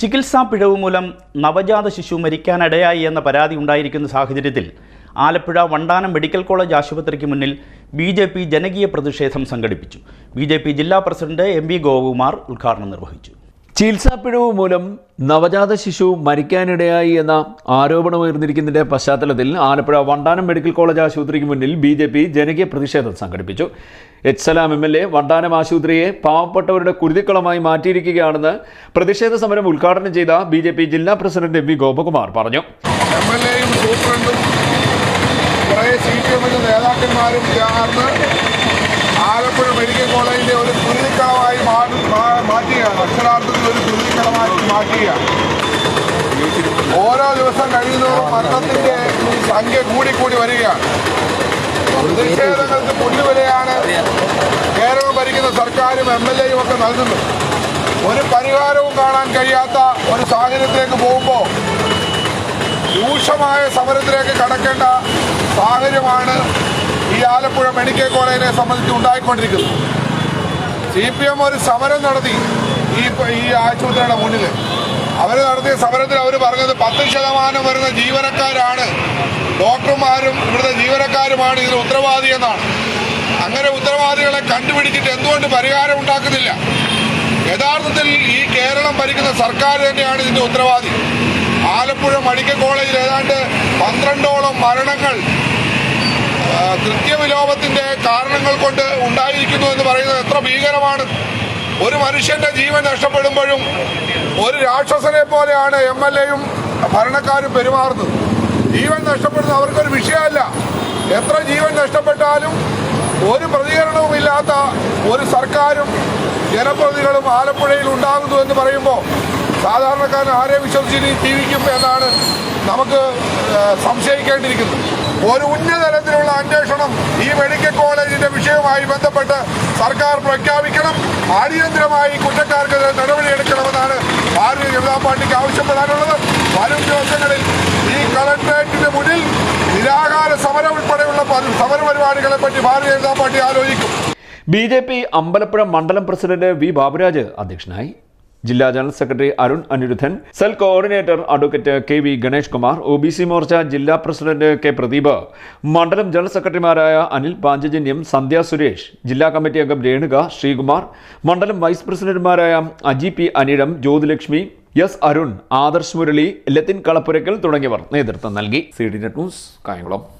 ചികിത്സാ പിഴവ് മൂലം നവജാത ശിശു മരിക്കാനിടയായി എന്ന പരാതി ഉണ്ടായിരിക്കുന്ന സാഹചര്യത്തിൽ ആലപ്പുഴ വണ്ടാനം മെഡിക്കൽ കോളേജ് ആശുപത്രിക്ക് മുന്നിൽ ബി ജെ പി ജനകീയ പ്രതിഷേധം സംഘടിപ്പിച്ചു. ബി ജെ പി ജില്ലാ പ്രസിഡന്റ് എം വി ഗോപകുമാർ ഉദ്ഘാടനം നിർവഹിച്ചു. ചികിത്സാപ്പിഴവ് മൂലം നവജാത ശിശു മരിക്കാനിടയായി എന്ന ആരോപണമുയർന്നിരിക്കുന്നതിന്റെ പശ്ചാത്തലത്തിൽ ആലപ്പുഴ വണ്ടാനം മെഡിക്കൽ കോളേജ് ആശുപത്രിക്ക് മുന്നിൽ ബി ജെ പി ജനകീയ പ്രതിഷേധം സംഘടിപ്പിച്ചു. H Salam M L A Vandanam ആശുപത്രിയെ പാവപ്പെട്ടവരുടെ കുരുതിക്കളമായി മാറ്റിയിരിക്കുകയാണെന്ന് പ്രതിഷേധ സമരം ഉദ്ഘാടനം ചെയ്ത ബി ജെ പി ജില്ലാ പ്രസിഡന്റ് എം വി ഗോപകുമാർ പറഞ്ഞു. നേതാക്കന്മാരും ചേർന്ന് ആലപ്പുഴ മെഡിക്കൽ കോളേജിലെ ഒരു കുരുതിക്കളമായി മാറ്റി- മാറ്റുകയാണ് ഓരോ ദിവസം കഴിയുന്നതും മരണത്തിന്റെ സംഖ്യ കൂടി വരികയാണ്. പ്രതിഷേധങ്ങൾക്ക് പുല്ലുവിലയാണ് കേരളം ഭരിക്കുന്ന സർക്കാരും എം എൽ എയും ഒക്കെ നൽകുന്നത്. ഒരു പരിഹാരവും കാണാൻ കഴിയാത്ത ഒരു സാഹചര്യത്തിലേക്ക് പോകുമ്പോൾ രൂക്ഷമായ സമരത്തിലേക്ക് കടക്കേണ്ട സാഹചര്യമാണ് ഈ ആലപ്പുഴ മെഡിക്കൽ കോളേജിനെ സംബന്ധിച്ച് ഉണ്ടായിക്കൊണ്ടിരിക്കുന്നത്. സി ഒരു സമരം നടത്തി. ഈ ഈ ആശുപത്രിയുടെ മുന്നിൽ അവർ നടത്തിയ സമരത്തിൽ അവർ പറഞ്ഞത് പത്ത് ശതമാനം വരുന്ന ജീവനക്കാരാണ്. ഡോക്ടർമാരും ഇവിടുത്തെ ജീവനക്കാരുമാണ് ഇതിന് ഉത്തരവാദി എന്നാണ്. അങ്ങനെ ഉത്തരവാദികളെ കണ്ടുപിടിച്ചിട്ട് എന്തുകൊണ്ട് പരിഹാരം ഉണ്ടാക്കുന്നില്ല? യഥാർത്ഥത്തിൽ ഈ കേരളം ഭരിക്കുന്ന സർക്കാർ തന്നെയാണ് ഇതിന്റെ ഉത്തരവാദി. ആലപ്പുഴ മെഡിക്കൽ കോളേജിൽ ഏതാണ്ട് പന്ത്രണ്ടോളം മരണങ്ങൾ കൃത്യവിലോപത്തിന്റെ കാരണങ്ങൾ കൊണ്ട് ഉണ്ടായിരിക്കുന്നു എന്ന് പറയുന്നത് എത്ര ഭീകരമാണ്. ഒരു മനുഷ്യന്റെ ജീവൻ നഷ്ടപ്പെടുമ്പോഴും ഒരു രാക്ഷസനെ പോലെയാണ് എം എൽ എയും ഭരണക്കാരും പെരുമാറുന്നത്. ജീവൻ നഷ്ടപ്പെടുന്നത് അവർക്കൊരു വിഷയമല്ല. എത്ര ജീവൻ നഷ്ടപ്പെട്ടാലും ഒരു പ്രതികരണവും ഇല്ലാത്ത ഒരു സർക്കാരും ജനപ്രതികളും ആലപ്പുഴയിൽ ഉണ്ടാകുന്നു എന്ന് പറയുമ്പോൾ സാധാരണക്കാരൻ ആരെ വിശ്വസിച്ച് ജീവിക്കും എന്നാണ് നമുക്ക് സംശയിക്കേണ്ടിയിരിക്കുന്നത്. ഒരു ഉന്നതതലത്തിലുള്ള അന്വേഷണം ഈ മെഡിക്കൽ കോളേജിന്റെ വിഷയവുമായി ബന്ധപ്പെട്ട് സർക്കാർ പ്രഖ്യാപിക്കണം. അടിയന്തരമായി കുറ്റക്കാർക്കെതിരെ നടപടിയെടുക്കണമെന്നാണ് ഭാരതീയ ജനതാ പാർട്ടിക്ക് ആവശ്യപ്പെടാനുള്ളത്. വരും ദിവസങ്ങളിൽ ഈ കളക്ടറേറ്റിന്റെ മുന്നിൽ നിരാഹാര സമരം ഉൾപ്പെടെയുള്ള സമരപരിപാടികളെ പറ്റി ഭാരതീയ ജനതാ പാർട്ടി ആലോചിക്കും. ബി ജെ പി അമ്പലപ്പുഴ മണ്ഡലം പ്രസിഡന്റ് വി ബാബുരാജ് അധ്യക്ഷനായി. ജില്ലാ general secretary Arun Aniruddhan cell coordinator advocate K V Ganesh Kumar O B C Morcha ജില്ലാ പ്രസിഡന്റ് കെ പ്രദീപ് മണ്ഡലം ജനറൽ സെക്രട്ടറിമാരായ അനിൽ പാഞ്ചജന്യം സന്ധ്യ സുരേഷ് ജില്ലാ കമ്മിറ്റി അംഗം രേണുക ശ്രീകുമാർ മണ്ഡലം വൈസ് പ്രസിഡന്റുമാരായ അജി പി അനിഴം ജ്യോതിലക്ഷ്മി എസ് അരുൺ ആദർശ് മുരളി ലത്തിൻ കളപ്പുരക്കൽ തുടങ്ങിയവർ നേതൃത്വം നൽകി. C D net news Kayamkulam.